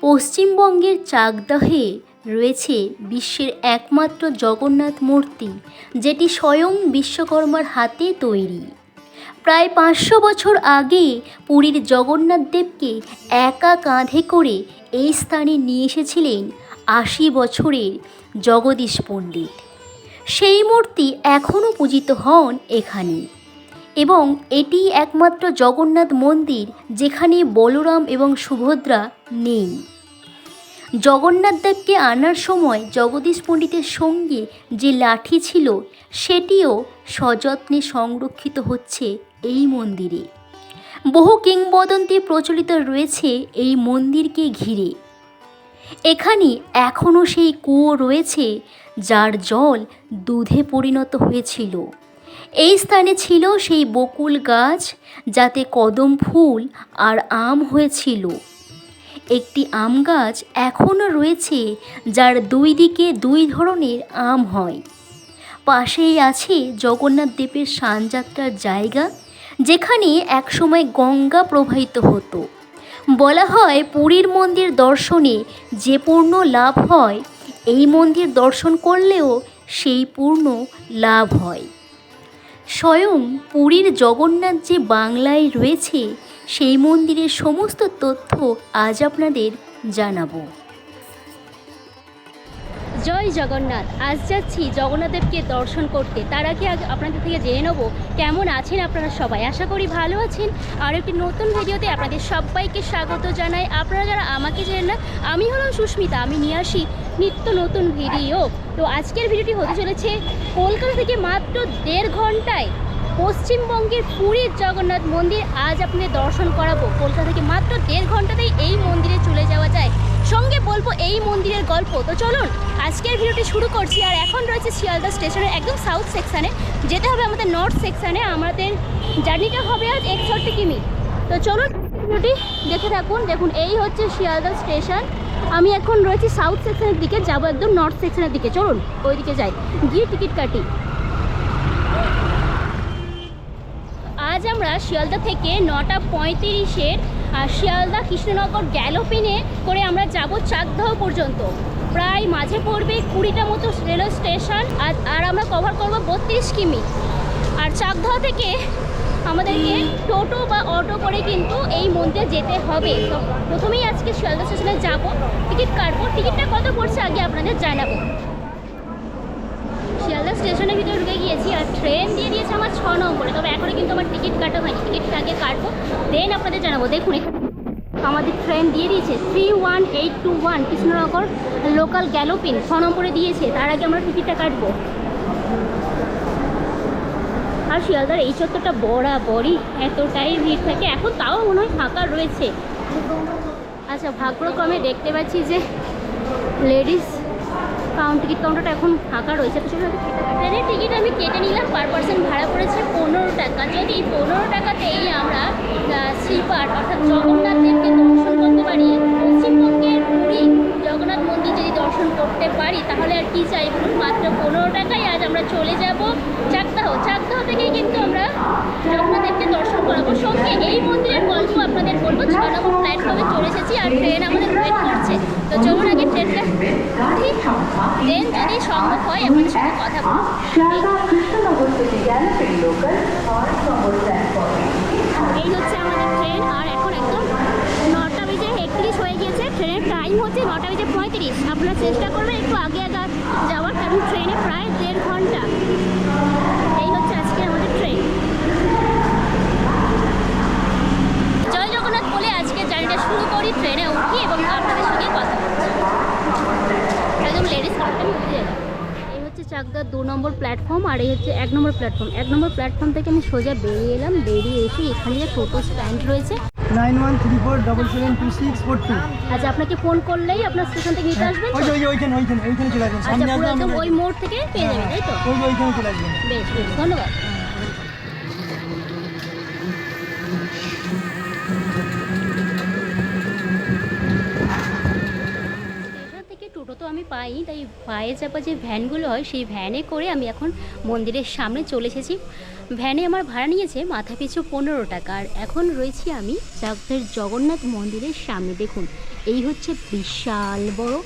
পশ্চিমবঙ্গের চাকদহে রয়েছে বিশ্বের একমাত্র জগন্নাথ মূর্তি, যেটি স্বয়ং বিশ্বকর্মার হাতে তৈরি। প্রায় পাঁচশো বছর আগে পুরীর জগন্নাথ দেবকে একা কাঁধে করে এই স্থানে নিয়ে এসেছিলেন আশি বছরের জগদীশ পণ্ডিত। সেই মূর্তি এখনও পূজিত হন এখানে। এবং এটি একমাত্র জগন্নাথ মন্দির যেখানে বলরাম এবং সুভদ্রা নেই। জগন্নাথ দেবকে আনার সময় জগদীশ পণ্ডিতের সঙ্গে যে লাঠি ছিল, সেটিও সযত্নে সংরক্ষিত হচ্ছে এই মন্দিরে। বহু কিংবদন্তি প্রচলিত রয়েছে এই মন্দিরকে ঘিরে। এখানে এখনও সেই কুয়ো রয়েছে, যার জল দুধে পরিণত হয়েছিল। এই স্থানে ছিল সেই বকুল গাছ, যাতে কদম ফুল আর আম হয়েছিল। একটি আম গাছ এখনও রয়েছে, যার দুই দিকে দুই ধরনের আম হয়। পাশেই আছে জগন্নাথ দেবের সানযাত্রার জায়গা, যেখানে একসময় গঙ্গা প্রবাহিত হতো। বলা হয় পুরীর মন্দির দর্শনে যে পূর্ণ লাভ হয়, এই মন্দির দর্শন করলেও সেই পূর্ণ লাভ হয়। স্বয়ং পুরীর জগন্নাথ যে বাংলায় রয়েছে, সেই মন্দিরের সমস্ত তথ্য আজ আপনাদের জানাব। জয় জগন্নাথ, আজ যাচ্ছি জগন্নাথদেবকে দর্শন করতে। তার আগে আপনাদের থেকে জেনে নেব, কেমন আছেন আপনারা সবাই? আশা করি ভালো আছেন। আর একটি নতুন ভিডিওতে আপনাদের সবাইকে স্বাগত জানাই। আপনারা যারা আমাকে জেনে না, আমি হলাম সুস্মিতা, আমি নিয়ে আসি নিত্য নতুন ভিডিও। তো আজকের ভিডিওটি হতে চলেছে কলকাতা থেকে মাত্র দেড় ঘন্টায় পশ্চিমবঙ্গের পুরীর জগন্নাথ মন্দির। আজ আপনাদের দর্শন করাবো। কলকাতা থেকে মাত্র দেড় ঘন্টাতেই এই মন্দিরে চলে যাওয়া যায়। সঙ্গে বলব এই মন্দিরের গল্প। তো চলুন, আজকের ভিডিওটি শুরু করছি। আর এখন রয়েছে শিয়ালদা স্টেশনের একদম সাউথ সেকশানে যেতে হবে আমাদের নর্থ সেকশানে আমাদের জার্নিটা হবে আজ একষট্টি কিমি। তো চলুন, ভিডিওটি দেখে থাকুন। দেখুন, এই হচ্ছে শিয়ালদা স্টেশন। আমি এখন রয়েছি সাউথ সেকশনের দিকে, যাব একদম নর্থ সেকশনের দিকে। চলুন ওই দিকে যাই। গিয়ে টিকিট কাটি। আজ আমরা শিয়ালদা থেকে নটা পঁয়ত্রিশের শিয়ালদা কৃষ্ণনগর গ্যালোপিনে করে আমরা যাব চাকদহ পর্যন্ত। প্রায় মাঝে পড়বে কুড়িটা মতো রেলওয়ে স্টেশন, আর আর আমরা কভার করব বত্রিশ কিমি। আর চাকদহ থেকে আমাদেরকে টোটো বা অটো করে কিন্তু এই মন্দিরে যেতে হবে। তো প্রথমেই আজকে শিয়ালদা স্টেশনে যাব। টিকিট কাটবো। টিকিটটা কত পড়ছে আগে আপনাদের জানাব। শিয়ালদা স্টেশনের ভিতরে ঢুকে গিয়েছি আর ট্রেন দিয়ে দিয়েছে আমার ছ নম্বরে। তবে এখনও কিন্তু আমার টিকিট কাটা হয়নি। টিকিটটা আগে কাটবো। দেন আপনাদের জানাব। দেখুন, এখানে আমাদের ট্রেন দিয়ে দিয়েছে three one eight two one Krishnanagar local galloping ছ নম্বরে দিয়েছে। তার আগে আমরা টিকিটটা কাটবো। আর শিয়ালদার এই চত্বরটা বরাবরই এতটাই ভিড় থাকে। এখন তাও মনে হয় ফাঁকা রয়েছে। আচ্ছা ভাগ্যক্রমে দেখতে পাচ্ছি যে লেডিস কাউন্ট টিকিট কাউন্টারটা এখন ফাঁকা রয়েছে। তো সেখানে ট্রেনের টিকিট আমি কেটে নিলাম। পার পার্সন ভাড়া পড়েছে পনেরো টাকা। যদি পনেরো টাকাতেই আমরা স্লিপার অর্থাৎ জগন্নাথ দেবকে দর্শন করতে পারি করতে পারি, তাহলে আর কি চাই বলুন? মাত্র পনেরো টাকায় আজ আমরা চলে যাব চাকদাহ। চাকদাহ থেকেই কিন্তু আমরা জগন্নাথ দেবকে দর্শন করাবো। সঙ্গে এই মন্দিরের গল্প আপনাদের বলব। ছ নম্বর প্ল্যাটফর্মে চলে এসেছি আর ট্রেন আমাদের ওয়েট করছে। তো চলুন আগে ট্রেনটা উঠি। দেন যদি সম্ভব হয়, আপনাদের সঙ্গে কথা বলব। ট্রেনের টাইম হচ্ছে নটা বেজে পঁয়ত্রিশ। আপনারা চেষ্টা করবেন একটু আগে যাওয়ার কারণ ট্রেনে প্রায় দেড় ঘণ্টা। এই হচ্ছে আজকে আমাদের ট্রেন। জয় জগন্নাথ বলে আজকে জার্নিটা শুরু করি ট্রেনে উঠি এবং আপনাদের সঙ্গে কথা একদম লেডিস এই হচ্ছে চাকদার দু নম্বর প্ল্যাটফর্ম আর এই হচ্ছে এক নম্বর প্ল্যাটফর্ম এক নম্বর প্ল্যাটফর্ম থেকে আমি সোজা বেরিয়ে এলাম। বেরিয়ে এসে এখানে যে টোটো স্ট্যান্ড রয়েছে nine one three four double seven two six four two. আচ্ছা আপনাকে ফোন করলেই আপনার স্টেশন থেকে নিতে আসবেন ওই যে ওই যে ওইখানে ওইখানে ওইখানে চলে আসবেন আচ্ছা পুরো একদম ওই মোড় থেকে পেয়ে যাবেন তাই তো? ওই যে ওইখানে চলে আসবেন। বেশ বেশ ধন্যবাদ। স্টেশন থেকে টোটো তো আমি পাই তাই পায়ে চাপা যে ভ্যানগুলো হয় সেই ভ্যানে করে আমি এখন মন্দিরের সামনে চলে এসেছি। ভ্যানে আমার ভাড়া নিয়েছে মাথা পিছু পনেরো টাকা। আর এখন রয়েছি আমি চাকদের জগন্নাথ মন্দিরের সামনে। দেখুন, এই হচ্ছে বিশাল বড়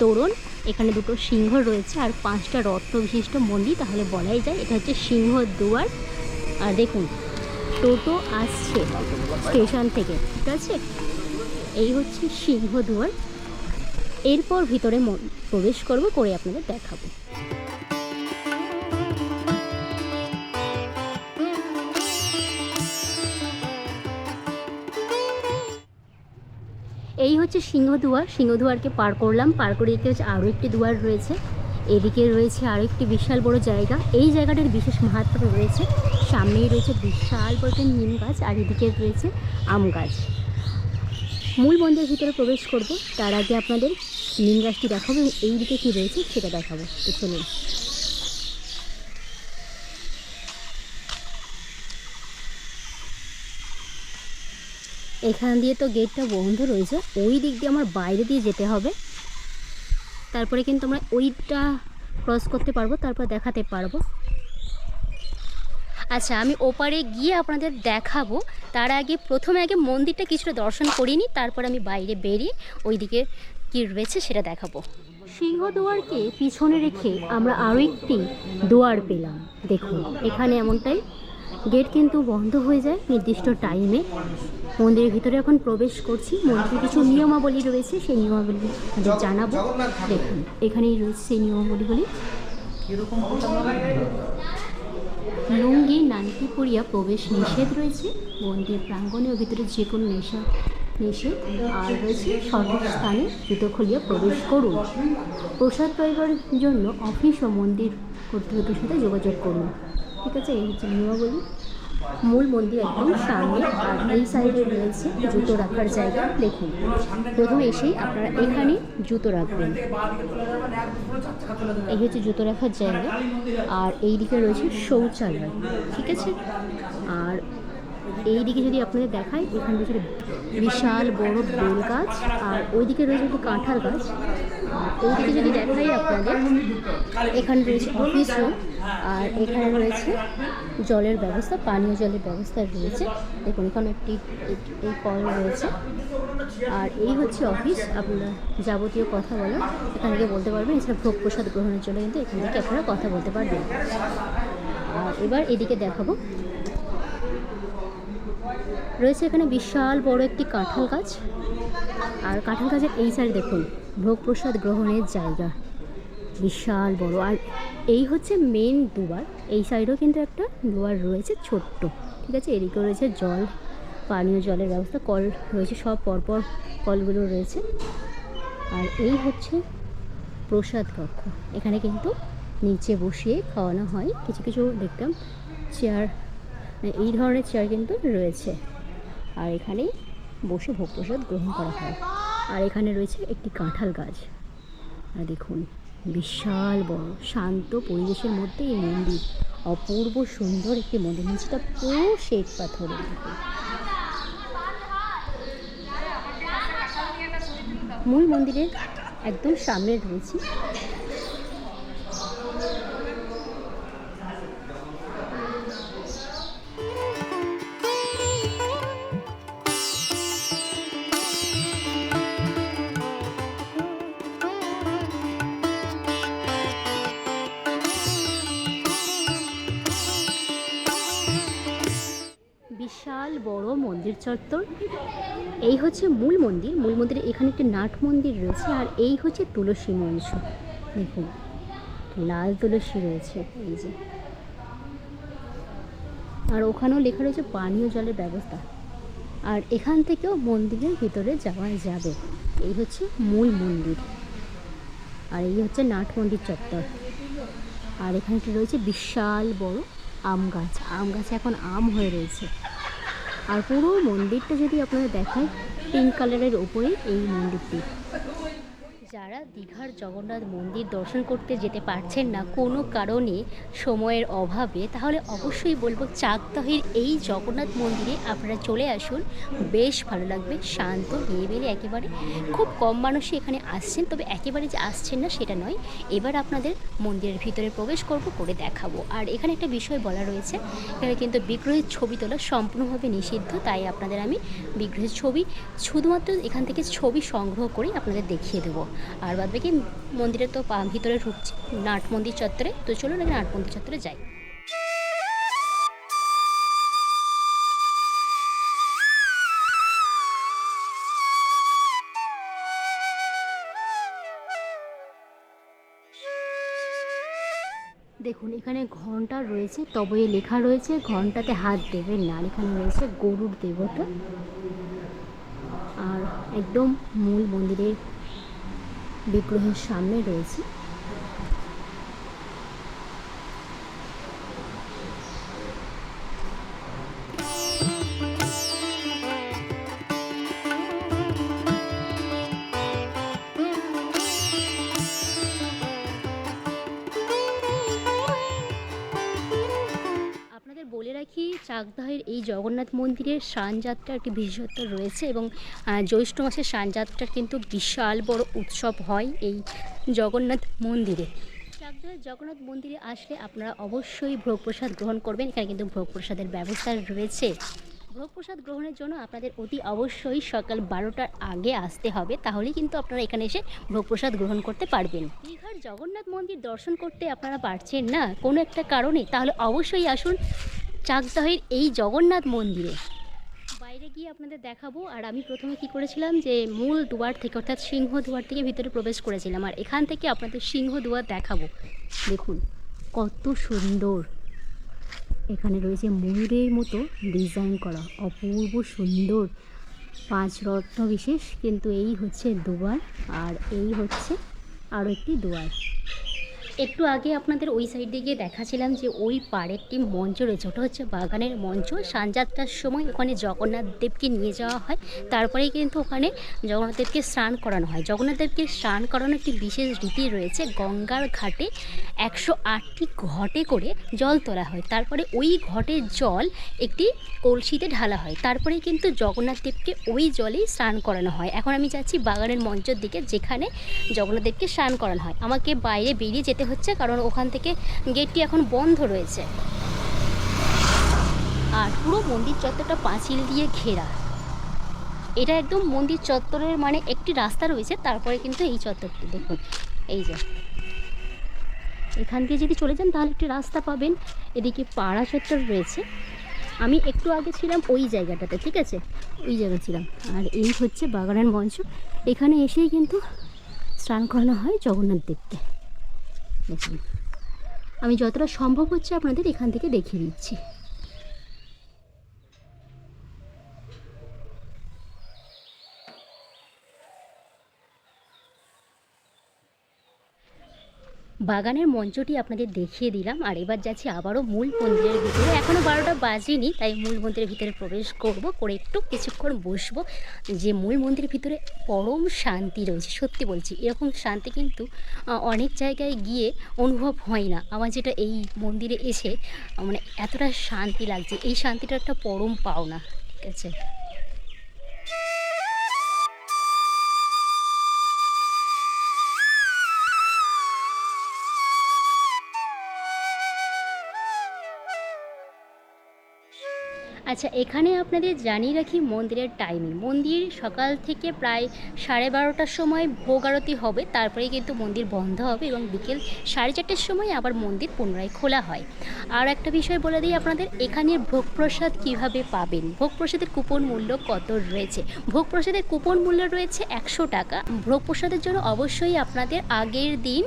তোরণ। এখানে দুটো সিংহ রয়েছে আর পাঁচটা রত্ন বিশিষ্ট মন্দির। তাহলে বলাই যায় এটা হচ্ছে সিংহ দুয়ার। আর দেখুন, টোটো আসছে স্টেশন থেকে, ঠিক আছে? এই হচ্ছে সিংহ দুয়ার। এরপর ভিতরে প্রবেশ করব, করে আপনাদের দেখাবো। এই হচ্ছে সিংহদুয়ার সিংহদুয়ারকে পার করলাম। পার করে দিতে হচ্ছে আরও একটি দুয়ার রয়েছে। এদিকে রয়েছে আরও একটি বিশাল বড় জায়গা। এই জায়গাটার বিশেষ মাহাত্ম রয়েছে। সামনেই রয়েছে বিশাল বড় নিম গাছ আর এদিকে রয়েছে আম গাছ। মূল মন্দিরের ভিতরে প্রবেশ করব। তার আগে আপনাদের নিম গাছটি দেখাবো এবং এই দিকে কী রয়েছে সেটা দেখাবো। তো চলুন। এখান দিয়ে তো গেটটা বন্ধ রয়েছে। ওই দিক দিয়ে আমার বাইরে দিয়ে যেতে হবে। তারপরে কিন্তু আমরা ওইটা ক্রস করতে পারব, তারপর দেখাতে পারব। আচ্ছা আমি ওপারে গিয়ে আপনাদের দেখাবো। তার আগে, প্রথমে আগে মন্দিরটা কিছুটা দর্শন করিনি, তারপর আমি বাইরে বেরিয়ে ওইদিকে কী রয়েছে সেটা দেখাবো। সিংহদুয়ারকে পিছনে রেখে আমরা আরও একটি দুয়ার পেলাম। দেখুন, এখানে এমনটাই গেট কিন্তু বন্ধ হয়ে যায় নির্দিষ্ট টাইমে মন্দিরের ভিতরে এখন প্রবেশ করছি। মন্দিরে কিছু নিয়মাবলী রয়েছে, সেই নিয়মাবলী জানাব। দেখুন, এখানেই রয়েছে সেই নিয়মাবলীগুলি। লুঙ্গি, নানকি পরিয়া প্রবেশ নিষেধ রয়েছে। মন্দির প্রাঙ্গণে ও ভিতরে যে কোনো নেশা, নিষেধ আর রয়েছে। সঠিক স্থানে জুতো খুলিয়ে প্রবেশ করুন। প্রসাদ পাইবার জন্য অফিস ও মন্দির কর্তৃপক্ষের সাথে যোগাযোগ করুন। ঠিক আছে, এই হচ্ছে নিয়মাবলী। মূল মন্দির একদম সামনে, আর এই সাইডে রয়েছে জুতো রাখার জায়গা, দেখুন। প্রথমে এসেই আপনারা এখানে জুতো রাখবেন। এই হচ্ছে জুতো রাখার জায়গা, আর এই দিকে রয়েছে শৌচালয়, ঠিক আছে? আর এই দিকে যদি আপনাদের দেখায় এখানে রয়েছে বিশাল বড় বেল গাছ, আর ওইদিকে রয়েছে একটি কাঁঠাল গাছ। এইদিকে যদি দেখাই আপনাদের, এখানে রয়েছে অফিস রুম আর এখানে রয়েছে জলের ব্যবস্থা, পানীয় জলের ব্যবস্থা রয়েছে। দেখুন, এখানে একটি এই- কল রয়েছে। আর এই হচ্ছে অফিস আপনারা যাবতীয় কথা বলার, এখান থেকে বলতে পারবেন, এছাড়া ভোগ প্রসাদ গ্রহণের জন্য কিন্তু এখান থেকে আপনারা কথা বলতে পারবেন। আর এবার এদিকে দেখাবো রয়েছে এখানে বিশাল বড় একটি কাঁঠাল গাছ। আর কাঁঠাল গাছের এই সাইড দেখুন ভোগ প্রসাদ গ্রহণের জায়গা। বিশাল বড়। আর এই হচ্ছে মেন দুয়ার। এই সাইডেও কিন্তু একটা দুয়ার রয়েছে ছোট্ট। ঠিক আছে? এদিকেও রয়েছে জল, পানীয় জলের ব্যবস্থা, কল রয়েছে, সব পরপর কলগুলো রয়েছে। আর এই হচ্ছে প্রসাদ কক্ষ। এখানে কিন্তু নিচে বসিয়ে খাওয়ানো হয়। কিছু কিছু দেখতাম চেয়ার এই ধরনের চেয়ার কিন্তু রয়েছে। আর এখানেই বসে ভোগ প্রসাদ গ্রহণ করা হয়। আর এখানে রয়েছে একটি কাঁঠাল গাছ। আর দেখুন, বিশাল বড়, শান্ত পরিবেশের মধ্যে এই মন্দির। অপূর্ব সুন্দর একটি মন্দির। নিচটা পুরো শ্বেত পাথরের মূল মন্দিরের একদম সামনে রয়েছি মন্দির চত্বর। এই হচ্ছে মূল মন্দির। মূল মন্দিরে এখানে একটি নাট মন্দির রয়েছে আর এই হচ্ছে তুলসী মঞ্চ। দেখুন, লাল তুলসী রয়েছে, এই যে। আর ওখানেও লেখা রয়েছে পানীয় জলের ব্যবস্থা। আর এখান থেকেও মন্দিরের ভিতরে যাওয়া যাবে। এই হচ্ছে মূল মন্দির। আর এই হচ্ছে নাট মন্দির চত্বর। আর এখানে রয়েছে বিশাল বড় আম গাছ। আম গাছে এখন আম হয়ে রয়েছে। আর পুরো মন্দিরটা যদি আপনারা দেখেন পিঙ্ক কালারের ওপরে এই মন্দিরটি। যারা দীঘার জগন্নাথ মন্দির দর্শন করতে যেতে পারছেন না কোনো কারণে সময়ের অভাবে, তাহলে অবশ্যই বলব চাকদহের এই জগন্নাথ মন্দিরে আপনারা চলে আসুন। বেশ ভালো লাগবে, শান্ত, নিরিবিলি একেবারে। খুব কম মানুষই এখানে আসছেন, তবে একেবারে যে আসছেন না সেটা নয়। এবার আপনাদের মন্দিরের ভিতরে প্রবেশ করব, করে দেখাবো। আর এখানে একটা বিষয় বলা রয়েছে, এখানে কিন্তু বিগ্রহের ছবি তোলা সম্পূর্ণভাবে নিষিদ্ধ, তাই আপনাদের আমি বিগ্রহের ছবি, শুধুমাত্র এখান থেকে ছবি সংগ্রহ করেই আপনাদের দেখিয়ে দেবো। আর বাদ বাকি মন্দিরে তো ভিতরে ঢুকছি, নাট মন্দির চত্বরে। তো চলুন আগে নাট মন্দির চত্বরে যাই। দেখুন, এখানে ঘণ্টা রয়েছে, তবে লেখা রয়েছে, ঘন্টাতে হাত দেবেন না। এখানে রয়েছে গরুর দেবতা। আর একদম মূল মন্দিরের বিগ্রহের সামনে রয়েছে। জগন্নাথ মন্দিরের শানযাত্রা একটি বিশেষত্ব রয়েছে এবং জ্যৈষ্ঠ মাসের শানযাত্রার কিন্তু বিশাল বড় উৎসব হয় এই জগন্নাথ মন্দিরে। চাকদাহের জগন্নাথ মন্দিরে আসলে আপনারা অবশ্যই ভোগ প্রসাদ গ্রহণ করবেন। এখানে কিন্তু ভোগ প্রসাদের ব্যবস্থা রয়েছে। ভোগ প্রসাদ গ্রহণের জন্য আপনাদের অতি অবশ্যই সকাল বারোটার আগে আসতে হবে। তাহলেই কিন্তু আপনারা এখানে এসে ভোগ প্রসাদ গ্রহণ করতে পারবেন। দীঘার জগন্নাথ মন্দির দর্শন করতে আপনারা পারছেন না কোনো একটা কারণে। তাহলে অবশ্যই আসুন চাকদহের এই জগন্নাথ মন্দিরে। বাইরে গিয়ে আপনাদের দেখাবো, আর আমি প্রথমে কি করেছিলাম যে মূল দুয়ার থেকে, অর্থাৎ সিংহ দুয়ার থেকে ভিতরে প্রবেশ করেছিলাম, আর এখান থেকে আপনাদের সিংহ দুয়ার দেখাবো। দেখুন, কত সুন্দর। এখানে রয়েছে ময়ূরের মতো ডিজাইন করা, অপূর্ব সুন্দর। পাঁচ রত্ন বিশেষ, কিন্তু এই হচ্ছে দুয়ার, আর এই হচ্ছে আরও একটি দুয়ার। একটু আগে আপনাদের ওই সাইডে গিয়ে দেখাছিলাম যে ওই পাড়ে একটি মঞ্চ রয়েছে। ওটা হচ্ছে বাগানের মঞ্চ। সানযাত্রার সময় ওখানে জগন্নাথ দেবকে নিয়ে যাওয়া হয়। তারপরেই কিন্তু ওখানে জগন্নাথ দেবকে স্নান করানো হয়। জগন্নাথ দেবকে স্নান করানোর একটি বিশেষ রীতি রয়েছে। গঙ্গার ঘাটে একশো আটটি ঘটে করে জল তোলা হয়। তারপরে ওই ঘটের জল একটি কলসিতে ঢালা হয়। তারপরে কিন্তু জগন্নাথ দেবকে ওই জলেই স্নান করানো হয়। এখন আমি যাচ্ছি বাগানের মঞ্চের দিকে, যেখানে জগন্নাথ দেবকে স্নান করানো হয়। আমাকে বাইরে বেরিয়ে যেতে হচ্ছে, কারণ ওখান থেকে গেটটি এখন বন্ধ রয়েছে। আর পুরো মন্দির চত্বরটা পাঁচিল দিয়ে ঘেরা। এটা একদম মন্দির চত্বরের মানে একটি রাস্তা রয়েছে, তারপরে কিন্তু এই চত্বরটি। দেখুন, এই যে। এখান দিয়ে যদি চলে যান, তাহলে একটি রাস্তা পাবেন। এদিকে পাড়া চত্বর রয়েছে। আমি একটু আগে ছিলাম ওই জায়গাটাতে, ঠিক আছে? ওই জায়গায় ছিলাম। আর এই হচ্ছে বাগানের মঞ্চ। এখানে এসেই কিন্তু স্নান করানো হয় জগন্নাথ দেবকে। দেখুন আমি যতটা সম্ভব হচ্ছে আপনাদের এখান থেকে দেখিয়ে দিচ্ছি। বাগানের মঞ্চটি আপনাদের দেখিয়ে দিলাম, আর এবার যাচ্ছি আবারও মূল মন্দিরের ভিতরে। এখনও বারোটা বাজেনি, তাই মূল মন্দিরের ভিতরে প্রবেশ করব, করে একটু কিছুক্ষণ বসবো। যে মূল মন্দিরের ভিতরে পরম শান্তি রয়েছে, সত্যি বলছি। এরকম শান্তি কিন্তু অনেক জায়গায় গিয়ে অনুভব হয় না। আমার যেটা এই মন্দিরে এসে মানে এতটা শান্তি লাগছে, এই শান্তিটা একটা পরম পাওনা, ঠিক আছে? আচ্ছা এখানে আপনাদের জানিয়ে রাখি মন্দিরের টাইমিং মন্দির সকাল থেকে প্রায় সাড়ে বারোটার সময় ভোগ আরতি হবে তারপরে কিন্তু মন্দির বন্ধ হবে এবং বিকেল সাড়ে চারটের সময় আবার মন্দির পুনরায় খোলা হয়। আর একটা বিষয় বলে দিই আপনাদের, এখানের ভোগ প্রসাদ কীভাবে পাবেন? ভোগ প্রসাদের কুপন মূল্য কত রয়েছে? ভোগ প্রসাদের কুপন মূল্য রয়েছে একশো টাকা। ভোগ প্রসাদের জন্য অবশ্যই আপনাদের আগের দিন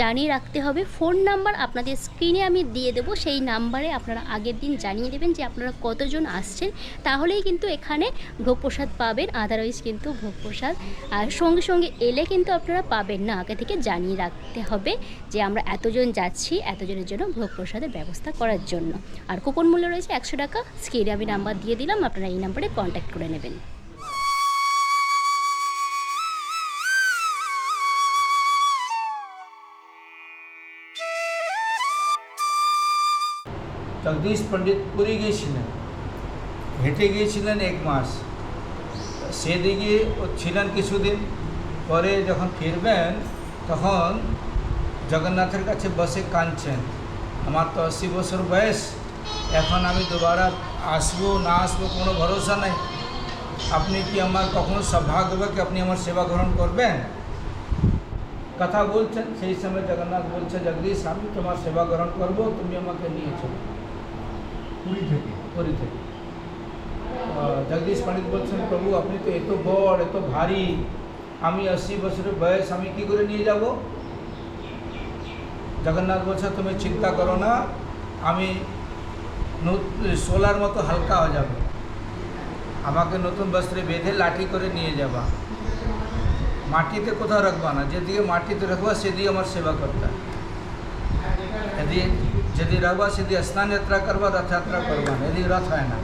জানিয়ে রাখতে হবে। ফোন নাম্বার আপনাদের স্ক্রিনে আমি দিয়ে দেবো। সেই নাম্বারে আপনারা আগের দিন জানিয়ে দেবেন যে আপনারা ভক্তজন আসছেন, তাহলেই কিন্তু এখানে ভোগ প্রসাদ পাবেন আদারওয়াইজ কিন্তু ভোগ প্রসাদ আর সঙ্গে সঙ্গে এলে কিন্তু আপনারা পাবেন না। আগে থেকে জানিয়ে রাখতে হবে যে আমরা এতজন যাচ্ছি এতজনের জন্য ভোগ প্রসাদের ব্যবস্থা করার জন্য। আর কুপন মূল্য রয়েছে একশো টাকা, স্ক্রিনে আমি নাম্বার দিয়ে দিলাম, আপনারা এই নাম্বারে কন্ট্যাক্ট করে নেবেন। জগদীশ পণ্ডিত পুরী গিয়েছিলেন। হেঁটে গিয়েছিলেন এক মাস। সেদিকে ও ছিলেন কিছুদিন। পরে যখন ফিরবেন তখন জগন্নাথের কাছে বসে কাঁদছেন। আমার তো আশি বছর বয়স। এখন আমি দুবারা আসব না আসব কোনো ভরসা নাই। আপনি কি আমার কখনো কি আপনি আমার সেবা গ্রহণ করবেন? কথা বলছেন সেই সময় জগন্নাথ বলছে জগদীশ আমি তোমার সেবা গ্রহণ করব তুমি আমাকে নিয়ে চলো। পুরী থেকে? পুরী থেকে। জগদীশ পণ্ডিত বলছেন প্রভু আপনি তো এত বড় এত ভারী আমি আশি বছরের বয়স আমি কি করে নিয়ে যাব জগন্নাথ বলছেন তুমি চিন্তা করো না আমি সোলার মতো হালকা হয়ে যাবে আমাকে নতুন বস্ত্রে বেঁধে লাঠি করে নিয়ে যাবা মাটিতে কোথাও রাখবা না যেদিকে মাটিতে রাখবা সেদিকে আমার সেবা করতা যদি যদি রাখবা সেদিকে স্নান যাত্রা করবা রথযাত্রা করবা না এদিকে রথ হয় না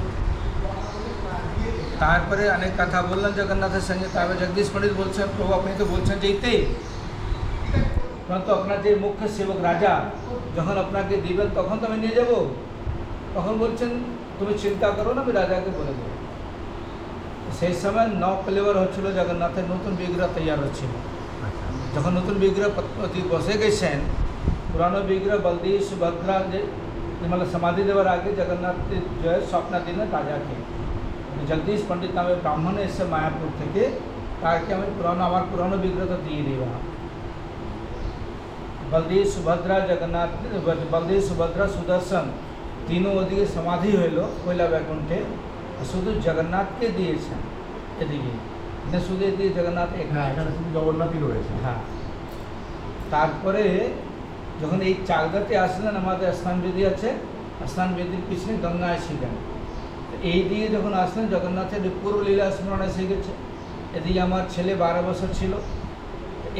তারপরে অনেক কথা বললেন জগন্নাথের সঙ্গে তারপরে জগদীশ পণ্ডিত বলছেন প্রভু আপনি তো বলছেন যে এতে পরন্তু আপনার যে মুখ্য সেবক রাজা যখন আপনাকে দিবেন তখন তো আমি নিয়ে যাব তখন বলছেন তুমি চিন্তা করো না আমি রাজাকে বলে দেবো সেই সময় ন ফ্লেভার হচ্ছিল জগন্নাথের নতুন বিগ্রহ তৈরি হচ্ছিল যখন নতুন বিগ্রহ পত্নী বসে গেছেন পুরানো বিগ্রহ বলদী সুভদ্রা যে মানে সমাধি দেওয়ার আগে জগন্নাথ জয় স্বপ্নাধীনে রাজাকে जगदीश पंडित नामे ब्राह्मण এসে মায়াপুর থেকে তাকে আমি পুরানো আমার পুরানো বিগ্রহ তো দিয়ে দেওয়া বলদেব সুভদ্রা জগন্নাথ বলদেব সুভদ্রা সুদর্শন তিনও ওদিকে সমাধি হইল কৈলা বৈকুণ্ঠে আর শুধু জগন্নাথকে দিয়েছেন এদিকে না শুধু এদিকে জগন্নাথ এক হ্যাঁ এখানে শুধু জগন্নাথই রয়েছে হ্যাঁ তারপরে যখন এই চাকদাতে আসলেন আমাদের স্নানবেদী আছে স্নানবেদীর পিছনে গঙ্গায় ছিলেন তো এই দিকে যখন আসলেন, জগন্নাথের পূর্ব লীলা স্মরণ এসে গেছে। এদিকে আমার ছেলে বারো বছর ছিল।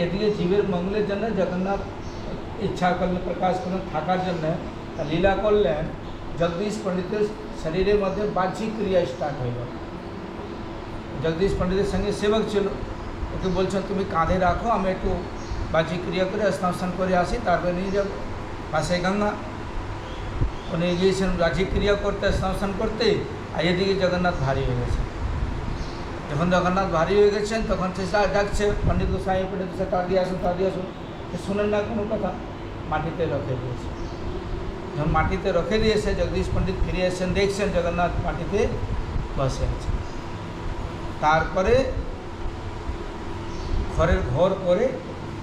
এদিকে জীবের মঙ্গলের জন্য জগন্নাথ ইচ্ছা করলেন প্রকাশ করলেন, থাকার জন্য লীলা করলেন। জগদীশ পণ্ডিতের শরীরের মধ্যে বাহ্যিক ক্রিয়া স্টার্ট হইল। জগদীশ পণ্ডিতের সঙ্গে সেবক ছিল। ওকে বলছেন, তুমি কাঁধে রাখো, আমি একটু বাহ্যিক ক্রিয়া করে স্নান করে আসি, তারপরে নিয়ে যাব। পাশে গঙ্গা। উনি গিয়েছেন বাহ্যিক ক্রিয়া করতে স্নান করতে। আর এদিকে জগন্নাথ ভারী হয়ে গেছে। যখন জগন্নাথ ভারী হয়ে গেছেন, তখন সে ডাকছে, পণ্ডিত গোসাই পণ্ডিত গোসাই তার দিয়ে আসুন তার দিয়ে আসুন। সে শুনেন না কোনো কথা, মাটিতে রেখে দিয়েছে। যখন মাটিতে রেখে দিয়েছে জগদীশ পণ্ডিত ফিরে এসেছেন, দেখছেন জগন্নাথ মাটিতে বসে আছে তারপরে ঘরের ঘর করে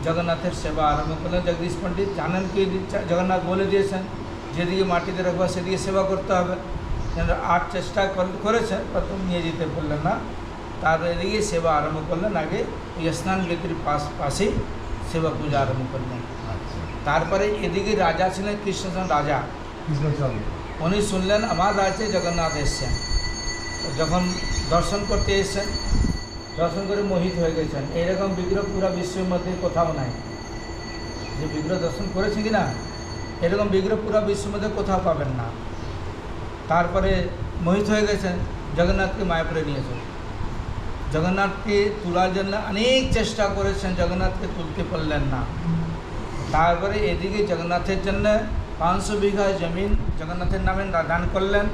জগন্নাথের সেবা আরম্ভ করলেন। জগদীশ পণ্ডিত জানেন কি জগন্নাথ বলে দিয়েছেন, যেদিকে মাটিতে রাখবা, সেদিকে সেবা করতে হবে। আট চেষ্টা করেছেন প্রথম নিয়ে যেতে পারলেন না। তার এদিকে সেবা আরম্ভ করলেন আগে ওই স্নান বেদির পাশ পাশেই সেবা পূজা আরম্ভ করলেন। আচ্ছা। তারপরে এদিকে রাজা ছিলেন কৃষ্ণচন্দ্র রাজা। কৃষ্ণচন্দ্র। উনি শুনলেন আমার রাজ্যে জগন্নাথ এসছেন। যখন দর্শন করতে এসছেন দর্শন করে মোহিত হয়ে গেছেন। এইরকম বিগ্রহ পুরো বিশ্বের মধ্যে কোথাও নাই। যে বিগ্রহ দর্শন করেছে কি না এরকম বিগ্রহ পুরো বিশ্বের মধ্যে কোথাও পাবেন না। তারপরে মোহিত হয়ে গেছেন জগন্নাথকে মায়াপুরে নিয়েছেন জগন্নাথকে তোলার জন্য অনেক চেষ্টা করেছেন, জগন্নাথকে তুলতে পারলেন না। তারপরে এদিকে জগন্নাথের জন্য পাঁচশো বিঘা জমিন জগন্নাথের নামে দান করলেন।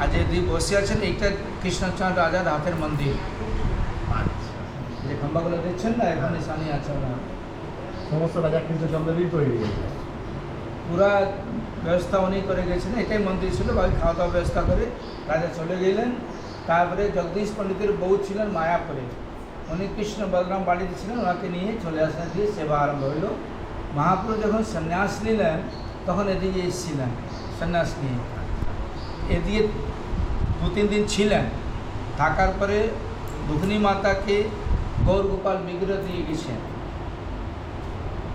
আর যেদিকে বসে আছেন, এইটা কৃষ্ণচন্দ্র রাজার হাতের মন্দির। যে খম্বাগুলো দেখছেন না, এখন নিশানি আছে সমস্ত রাজা কৃষ্ণচন্দ্রেরই তৈরি। পুরা ব্যবস্থা উনি করে গেছেন, এটাই মন্দির ছিল, বাকি খাওয়া দাওয়া ব্যবস্থা করে রাজা চলে গেলেন। তারপরে জগদীশ পণ্ডিতের বউ ছিলেন মায়াপুরে। উনি কৃষ্ণ বলরাম বাড়িতে ছিলেন, ওনাকে নিয়ে চলে আসলেন দিয়ে সেবা আরম্ভ হইল। মহাপুরু যখন সন্ন্যাস নিলেন, তখন এদিকে এসেছিলেন সন্ন্যাস নিয়ে। এদিকে দু তিন দিন ছিলেন। থাকার পরে দুগ্নি মাতাকে গৌর গোপাল বিগ্রহ দিয়ে গেছেন।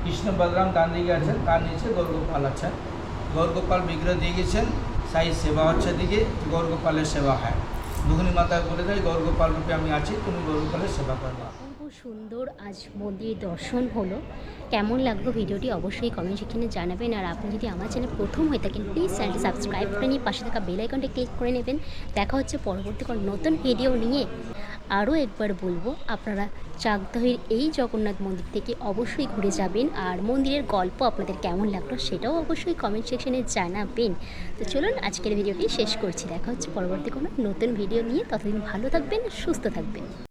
কৃষ্ণ বলরাম ডান দিকে আছেন, তার নিচে গৌরগোপাল আছেন। গৌরগোপাল বিগ্রহ দিয়ে গেছেন, সাই সেবা হচ্ছে দিকে, গৌরগোপালের সেবা হয়। দুঘনি মাতা বলে দেয়, গৌরগোপাল রূপে আমি আছি, তুমি গৌরগোপালের সেবা করবা। সুন্দর আজ মন্দির দর্শন হলো। কেমন লাগল ভিডিওটি অবশ্যই কমেন্ট সেখানে জানাবেন। আর আপনি যদি আমার চ্যানেল প্রথম হয়ে থাকেন প্লিজ চ্যানেলটি সাবস্ক্রাইব করে নিয়ে পাশে থাকা বেল আইকনটা ক্লিক করে নেবেন। দেখা হচ্ছে পরবর্তী কোনো নতুন ভিডিও নিয়ে। আরও একবার বলব, আপনারা চাকদহের এই জগন্নাথ মন্দির থেকে অবশ্যই ঘুরে যাবেন আর মন্দিরের গল্প আপনাদের কেমন লাগল সেটাও অবশ্যই কমেন্ট সেকশনে জানাবেন। তো চলুন আজকের ভিডিওটি শেষ করছি। দেখা হচ্ছে পরবর্তী কোনো নতুন ভিডিও নিয়ে। ততদিন ভালো থাকবেন, সুস্থ থাকবেন।